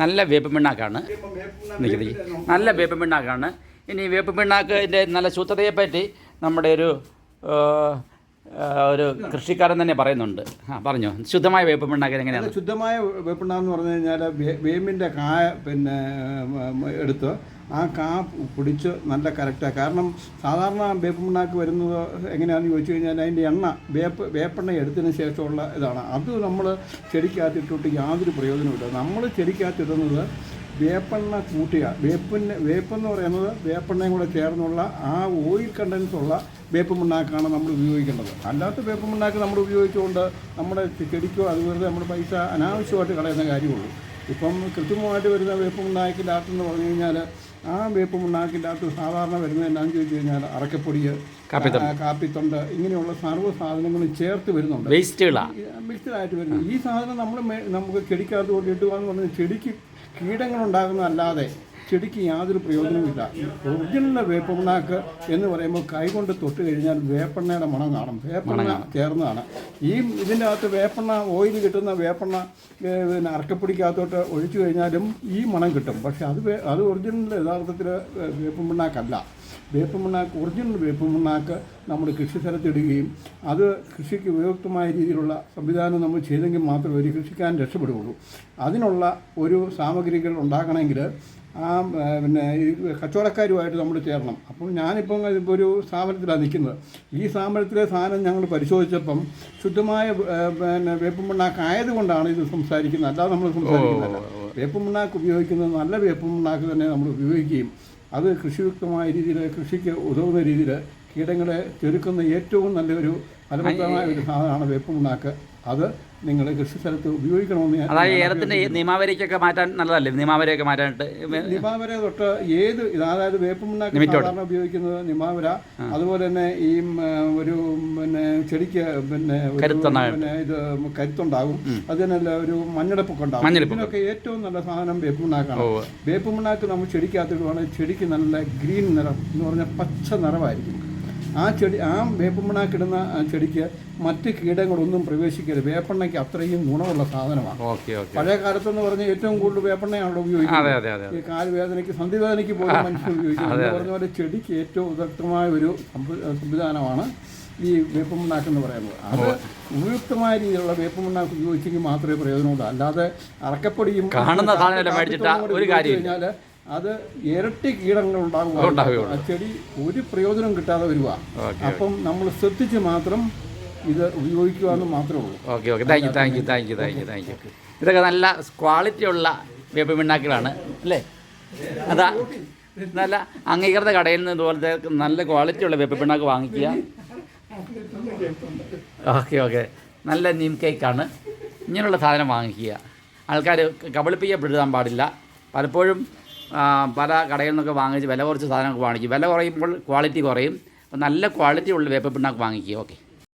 നല്ല വേപ്പ് പിണ്ണാക്കാണ് നിൽക്കുന്നത്. നല്ല വേപ്പ് പിണ്ണാക്കാണ്. ഇനി വേപ്പ് പിണ്ണാക്കിന്റെ നല്ല ശുദ്ധതയെപ്പറ്റി നമ്മുടെ ഒരു ഒരു കൃഷിക്കാരൻ തന്നെ പറയുന്നുണ്ട്. ആ പറഞ്ഞോ. ശുദ്ധമായ വേപ്പ് പിണ്ണാക്കൽ എങ്ങനെയാണ്? ശുദ്ധമായ വേപ്പിണ്ണാന്ന് പറഞ്ഞു കഴിഞ്ഞാൽ വേമ്പിന്റെ കായ പിന്നെ എടുത്ത് ആ കാ പിടിച്ച് നല്ല കറക്റ്റാണ് കാരണം സാധാരണ വേപ്പ് പിണ്ണാക്ക് വരുന്നത് എങ്ങനെയാണെന്ന് ചോദിച്ചു കഴിഞ്ഞാൽ അതിന്റെ എണ്ണ വേപ്പ് വേപ്പെണ്ണ എടുത്തതിന് ശേഷമുള്ള ഇതാണ്. അത് നമ്മൾ ചെടിക്കകത്തിട്ടിട്ട് യാതൊരു പ്രയോജനമില്ല നമ്മൾ ചെടിക്കകത്തിടുന്നത് വേപ്പെണ്ണ കൂട്ടുക വേപ്പിന് വേപ്പെന്ന് പറയുന്നത് വേപ്പെണ്ണയും കൂടെ ചേർന്നുള്ള ആ ഓയിൽ കണ്ടൻസ് ഉള്ള വേപ്പ് മണ്ണാക്കാണ് നമ്മൾ ഉപയോഗിക്കേണ്ടത്. അല്ലാത്ത വേപ്പ് മണ്ണാക്ക് നമ്മൾ ഉപയോഗിച്ചുകൊണ്ട് നമ്മുടെ ചെടിക്കോ അതുപോലെ നമ്മുടെ പൈസ അനാവശ്യമായിട്ട് കളയുന്ന കാര്യമുള്ളൂ. ഇപ്പം കൃത്രിമമായിട്ട് വരുന്ന വേപ്പ് മണ്ണാക്കിന്റെ എന്ന് പറഞ്ഞു കഴിഞ്ഞാൽ ആ വേപ്പ് മണ്ണാക്കിന്റെ അകത്ത് സാധാരണ വരുന്നത് എന്നാന്ന് ചോദിച്ചു കഴിഞ്ഞാൽ അറക്കപ്പൊടി കാപ്പിത്തൊണ്ട്. ഇങ്ങനെയുള്ള സർവ സാധനങ്ങളും ചേർത്ത് വരുന്നുണ്ട്. മിക്സ്ഡായിട്ട് വരുന്നു ഈ സാധനം നമ്മൾ നമുക്ക് ചെടിക്കകത്ത് കൊണ്ട് ഇട്ടുകയെന്ന് പറഞ്ഞാൽ ചെടിക്ക് കീടങ്ങൾ ഉണ്ടാകുന്നതല്ലാതെ ചെടിക്ക് യാതൊരു പ്രയോജനമില്ല ഒറിജിനൽ വേപ്പമുണ്ണാക്ക് എന്ന് പറയുമ്പോൾ കൈകൊണ്ട് തൊട്ട് കഴിഞ്ഞാൽ വേപ്പെണ്ണയുടെ മണം കാണും. വേപ്പെണ്ണ ചേർന്നതാണ്. ഈ ഇതിന്റെ അകത്ത് വേപ്പെണ്ണ ഓയിൽ കിട്ടുന്ന വേപ്പെണ്ണ പിന്നെ അറക്കപ്പൊടിക്കകത്തോട്ട് ഒഴിച്ചു കഴിഞ്ഞാലും ഈ മണം കിട്ടും. പക്ഷെ അത് അത് ഒറിജിനൽ യഥാർത്ഥത്തിൽ വേപ്പണ്ണാക്കല്ല വേപ്പ് മണ്ണാക്ക് ഒറിജിനൽ വേപ്പ് നമ്മൾ കൃഷി സ്ഥലത്തിടുകയും അത് കൃഷിക്ക് ഉപയുക്തമായ രീതിയിലുള്ള സംവിധാനം നമ്മൾ ചെയ്തെങ്കിൽ മാത്രമേ ഒരു കൃഷിക്കാരൻ രക്ഷപ്പെടുകയുള്ളൂ. അതിനുള്ള ഒരു സാമഗ്രികൾ ഉണ്ടാക്കണമെങ്കിൽ ആ പിന്നെ ഈ കച്ചവടക്കാരുമായിട്ട് നമ്മൾ ചേരണം. അപ്പം ഞാനിപ്പം ഇപ്പോൾ ഒരു സ്ഥാപനത്തിലാണ് നിൽക്കുന്നത്. ഈ സ്ഥാപനത്തിലെ സാധനം ഞങ്ങൾ പരിശോധിച്ചപ്പം ശുദ്ധമായ പിന്നെ വേപ്പുമുണ്ണാക്ക് ആയതുകൊണ്ടാണ് ഇത് സംസാരിക്കുന്നത്. അല്ലാതെ നമ്മൾ സംസാരിക്കുന്നില്ല. വേപ്പുമുണ്ണാക്ക് ഉപയോഗിക്കുന്നത് നല്ല വേപ്പുമുണ്ണാക്ക് തന്നെ നമ്മൾ ഉപയോഗിക്കുകയും അത് കൃഷിയുക്തമായ രീതിയിൽ കൃഷിക്ക് ഉതകുന്ന രീതിയിൽ കീടങ്ങളെ ചെറുക്കുന്ന ഏറ്റവും നല്ലൊരു ഫലപ്രദമായ ഒരു സാധനമാണ് വേപ്പുമുണ്ണാക്ക് അത് നിങ്ങൾ കൃഷി സ്ഥലത്ത് ഉപയോഗിക്കണമെന്ന് അതായത് ഏലത്തിന്റെ നിയമാവലിക്കൊക്കെ മാറ്റാൻ നല്ലതല്ലേ? നിയമാവലിയൊക്കെ മാറ്റാനായിട്ട് നിമാവര തൊട്ട് ഏത് അതായത് വേപ്പ് സാധാരണ ഉപയോഗിക്കുന്നത് നിമാവര അതുപോലെ തന്നെ ഈ ഒരു പിന്നെ ചെടിക്ക് പിന്നെ. പിന്നെ ഇത് കരുത്തുണ്ടാകും. അത് തന്നെയല്ല ഒരു മഞ്ഞടപ്പൊക്കെ ഉണ്ടാകും മഞ്ഞളിപ്പൊക്കെ. ഇതിനൊക്കെ ഏറ്റവും നല്ല സാധനം വേപ്പുമുണ്ണാക്കാണ് വേപ്പുമുണ്ണാക്ക് നമ്മൾ ചെടിക്കകത്തിടുവാണെങ്കിൽ ചെടിക്ക് നല്ല ഗ്രീൻ നിറം എന്ന് പറഞ്ഞാൽ പച്ച നിറമായിരിക്കും. ആ ചെടി ആ വേപ്പ് കിടന്ന ആ ചെടിക്ക് മറ്റ് കീടങ്ങളൊന്നും പ്രവേശിക്കരുത്. വേപ്പെണ്ണയ്ക്ക് അത്രയും ഗുണമുള്ള സാധനമാണ്. പഴയ കാലത്തെന്ന് പറഞ്ഞാൽ ഏറ്റവും കൂടുതൽ വേപ്പെണ്ണയാണല്ലോ ഉപയോഗിക്കുന്നത്. ഈ കാലുവേദനയ്ക്ക് സന്ധിവേദനയ്ക്ക് പോലും മനുഷ്യർ ഉപയോഗിക്കുന്നത്. എന്ന് പറഞ്ഞ പോലെ ചെടിക്ക് ഏറ്റവും ഉദക്തമായ ഒരു സംവി- സംവിധാനമാണ് ഈ വേപ്പമുണ്ടാക്കെന്ന് എന്ന് പറയുന്നത്. അത് ഉപയുക്തമായ രീതിയിലുള്ള വേപ്പമുണ്ടാക്കി ഉപയോഗിച്ചെങ്കിൽ മാത്രമേ പ്രയോജനമുള്ളൂ. അല്ലാതെ അറക്കപ്പൊടിയും. കഴിഞ്ഞാൽ അത് ഇരട്ടി കീടങ്ങൾ ഉണ്ടാകും. ആ ചെടി ഒരു പ്രയോജനം കിട്ടാതെ വരുവാ. അപ്പം നമ്മൾ ശ്രദ്ധിച്ച് മാത്രം ഇത് ഉപയോഗിക്കുക എന്ന് മാത്രമേ ഉള്ളൂ. Okay okay. Thank you thank you thank you thank you thank you ഇതൊക്കെ നല്ല ക്വാളിറ്റി ഉള്ള വേപ്പ് പിണ്ണാക്കുകളാണ് അല്ലേ? അതാ നല്ല അംഗീകൃത കടയിൽ നിന്ന് ഇതുപോലത്തെ നല്ല ക്വാളിറ്റി ഉള്ള വേപ്പ് പിണ്ണാക്ക് വാങ്ങിക്കുക. Okay okay. നല്ല നീം കേക്കാണ് ഇങ്ങനെയുള്ള സാധനം വാങ്ങിക്കുക. ആൾക്കാർ കബളിപ്പിക്കപ്പെടുത്താൻ പാടില്ല. പലപ്പോഴും പല കടയിൽ നിന്നൊക്കെ വാങ്ങിച്ച് വില കുറച്ച് സാധനമൊക്കെ വാങ്ങിക്കും. വില കുറയുമ്പോൾ ക്വാളിറ്റി കുറയും. അപ്പോൾ നല്ല ക്വാളിറ്റി ഉള്ള വേപ്പ് പിണ്ണാക്ക് വാങ്ങിക്കുക. ഓക്കെ